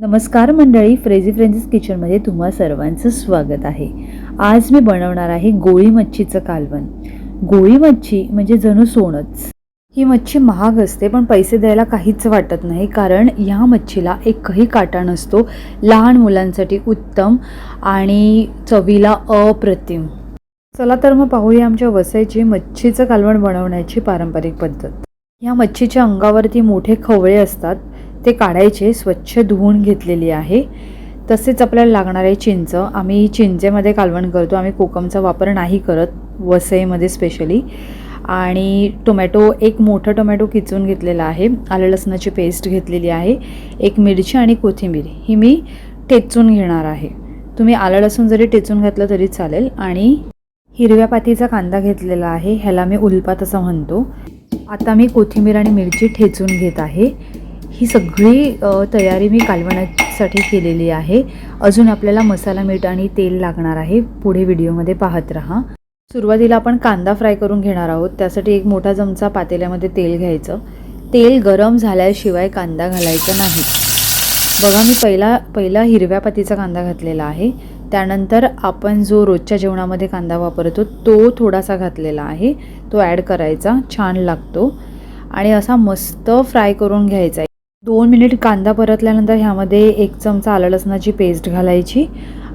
नमस्कार मंडळी फ्रेझी फ्रेंड्स किचनमध्ये तुम्हा सर्वांचं स्वागत आहे. आज मी बनवणार आहे गोळी मच्छीचं कालवण. गोळी मच्छी म्हणजे जणू सोनच. ही मच्छी महाग असते पण पैसे द्यायला काहीच वाटत नाही कारण ह्या मच्छीला एकही काटा नसतो. लहान मुलांसाठी उत्तम आणि चवीला अप्रतिम. चला तर मग पाहूया आमच्या वसईची मच्छीचं कालवण बनवण्याची पारंपरिक पद्धत. ह्या मच्छीच्या अंगावरती मोठे खवळे असतात. ते काढायचे स्वच्छ धुवून घेतलेली आहे. तसेच आपल्याला लागणार आहे चिंच. आम्ही चिंचेमध्ये कालवण करतो. आम्ही कोकमचा वापर नाही करत वसईमध्ये स्पेशली आणि टोमॅटो एक मोठं टोमॅटो किचून घेतलेला आहे. आलं लसणाची पेस्ट घेतलेली आहे. एक मिरची आणि कोथिंबीर. ही मी टेचून घेणार आहे. तुम्ही आलं लसूण जरी टेचून घातलं तरी चालेल. आणि हिरव्या पातीचा कांदा घेतलेला आहे. ह्याला मी उलपात असं म्हणतो. आता मी कोथिंबीर आणि मिरची ठेचून घेत आहे. ही सगळी तयारी मी कालवणासाठी केलेली आहे. अजून आपल्याला मसाला मीठ आणि तेल लागणार आहे. पुढे व्हिडिओमध्ये पाहत राहा. सुरुवातीला आपण कांदा फ्राय करून घेणार आहोत. त्यासाठी एक मोठा चमचा पातेल्यामध्ये तेल घ्यायचं. तेल गरम झाल्याशिवाय कांदा घालायचा नाही. बघा मी पहिला पहिला हिरव्या पातीचा कांदा घातलेला आहे. त्यानंतर आपण जो रोजच्या जेवणामध्ये कांदा वापरतो तो थोडासा घातलेला आहे. तो ॲड करायचा. छान लागतो. आणि असा मस्त फ्राय करून घ्यायचा दोन मिनिट कांदा परतल्यानंतर ह्यामध्ये एक चमचा आलं लसणाची पेस्ट घालायची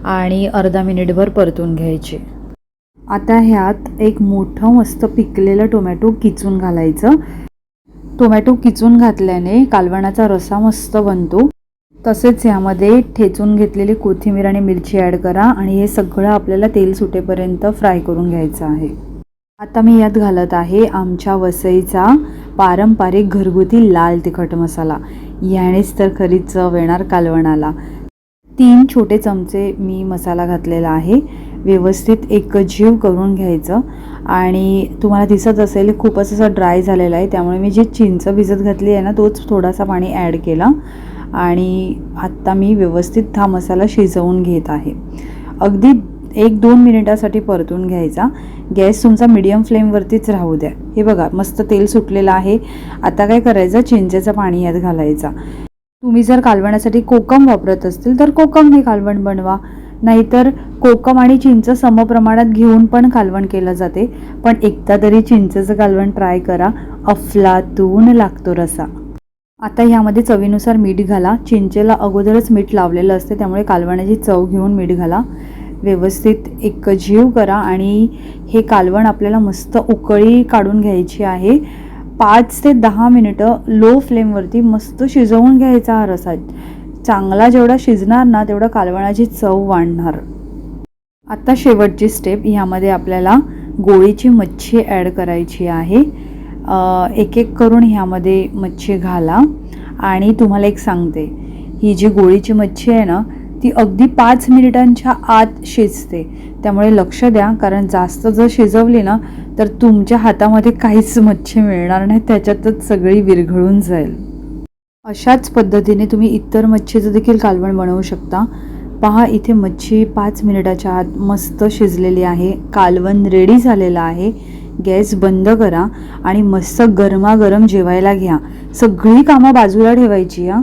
आणि अर्धा मिनिटभर परतून घ्यायची. आता ह्यात एक मोठं मस्त पिकलेलं टोमॅटो किचून घालायचं. टोमॅटो किचून घातल्याने कालवणाचा रसा मस्त बनतो. तसेच ह्यामध्ये ठेचून घेतलेली कोथिंबीर आणि मिरची ॲड करा आणि हे सगळं आपल्याला तेल सुटेपर्यंत फ्राय करून घ्यायचं आहे. आता मी यात घालत आहे आमच्या वसईचा पारंपरिक घरगुती लाल तिखट मसाला. यानेच तर खरी चव येणार कालवणाला. तीन छोटे चमचे मी मसाला घातलेला आहे. व्यवस्थित एकजीव करून घ्यायचं. आणि तुम्हाला दिसत असेल खूपच असं ड्राय झालेलं आहे. त्यामुळे मी जी चिंच भिजत घातली आहे ना तोच थोडासा पाणी ॲड केला. आणि आत्ता मी व्यवस्थित हा मसाला शिजवून घेत आहे. अगदी एक दोन मिनिटासाठी परतून घ्यायचा. गॅस तुमचा मीडियम फ्लेमवरतीच राहू द्या. हे बघा मस्त तेल सुटलेलं आहे. आता काय करायचं? चिंचेचं पाणी यात घालायचा. तुम्ही जर कालवण्यासाठी कोकम वापरत असतील तर कोकम हे कालवण बनवा. नाहीतर कोकम आणि चिंच समप्रमाणात घेऊन पण कालवण केलं जाते. पण एकदा तरी चिंचेचं कालवण ट्राय करा. अफलातून लागतो रसा. आता ह्यामध्ये चवीनुसार मीठ घाला. चिंचेला अगोदरच मीठ लावलेलं असते त्यामुळे कालवणाची चव घेऊन मीठ घाला. व्यवस्थित एक जीव करा आणि हे कालवण आपल्याला मस्त उकळी काढून घ्यायची आहे. पाच ते दहा मिनिटं लो फ्लेमवरती मस्त शिजवून घ्यायचा हा रसा चांगला जेवढा शिजणार ना तेवढा कालवणाची चव वाढणार. आता शेवटची स्टेप ह्यामध्ये आपल्याला गोळीची मच्छी ॲड करायची आहे. एक एक करून ह्यामध्ये मच्छी घाला. आणि तुम्हाला एक सांगते ही जी गोळीची मच्छी आहे ना ती अगदी पाच मिनिटांच्या आत शिजते. त्यामुळे लक्ष द्या कारण जास्त जर शिजवली ना तर तुमच्या हातामध्ये काहीच मच्छी मिळणार नाही त्याच्यातच सगळी विरघळून जाईल. अशाच पद्धतीने तुम्ही इतर मच्छीचं देखील कालवण बनवू शकता. पहा इथे मच्छी पाच मिनिटाच्या आत मस्त शिजलेली आहे कालवण रेडी झालेलं आहे. गॅस बंद करा आणि मस्त गरमागरम जेवायला घ्या. सगळी कामं बाजूला ठेवायची हां.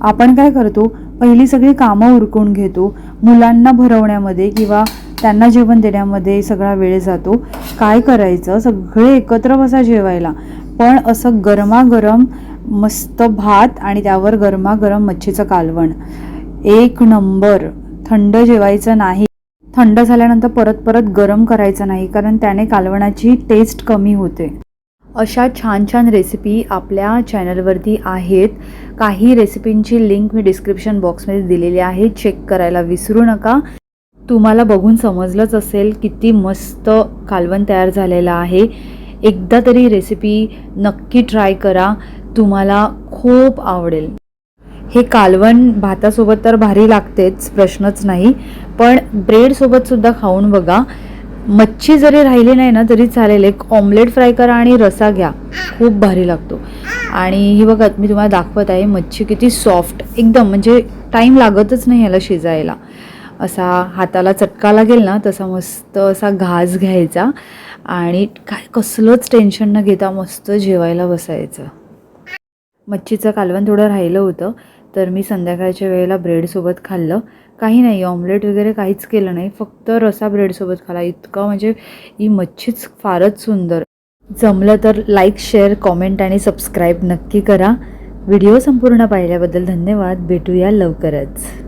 आपण काय करतो? पहिली सगळी कामं उरकून घेतो. मुलांना भरवण्यामध्ये किंवा त्यांना जेवण देण्यामध्ये सगळा वेळ जातो. काय करायचं? सगळे एकत्र बसा जेवायला. पण असं गरमागरम मस्त भात आणि त्यावर गरमागरम मच्छीचं कालवण. एक नंबर. थंड जेवायचं नाही. थंड झाल्यानंतर परत परत गरम करायचं नाही कारण त्याने कालवणाची टेस्ट कमी होते. अशा छान छान रेसिपी आपल्या चॅनलवरती आहेत. काही रेसिपींची लिंक मी डिस्क्रिप्शन बॉक्समध्ये दिलेली आहे. चेक करायला विसरू नका. तुम्हाला बघून समजलंच असेल किती मस्त कालवण तयार झालेलं आहे. एकदा तरी रेसिपी नक्की ट्राय करा. तुम्हाला खूप आवडेल. हे कालवण भातासोबत तर भारी लागतेच प्रश्नच नाही. पण ब्रेडसोबतसुद्धा खाऊन बघा. मच्छी जरी राहिली नाही ना तरी चालेल. एक ऑमलेट फ्राय करा आणि रसा घ्या. खूप भारी लागतो. आणि ही बघा मी तुम्हाला दाखवत आहे मच्छी किती सॉफ्ट एकदम म्हणजे टाईम लागतच नाही याला शिजायला. असा हाताला चटका लागेल ना तसा मस्त असा घास घ्यायचा. आणि काय कसलंच टेन्शन न घेता मस्त जेवायला बसायचं. मच्छीचं कालवण थोडं राहिलं होतं तर मी संध्याकाळच्या वेळेला ब्रेडसोबत खाल्लं. काही नाही ऑमलेट वगैरे काहीच केलं नाही. फक्त रसा ब्रेडसोबत खाला इतकं म्हणजे ही मच्छीच फारच सुंदर. जमलं तर लाईक शेअर कॉमेंट आणि सबस्क्राईब नक्की करा. व्हिडिओ संपूर्ण पाहिल्याबद्दल धन्यवाद. भेटूया लवकरच.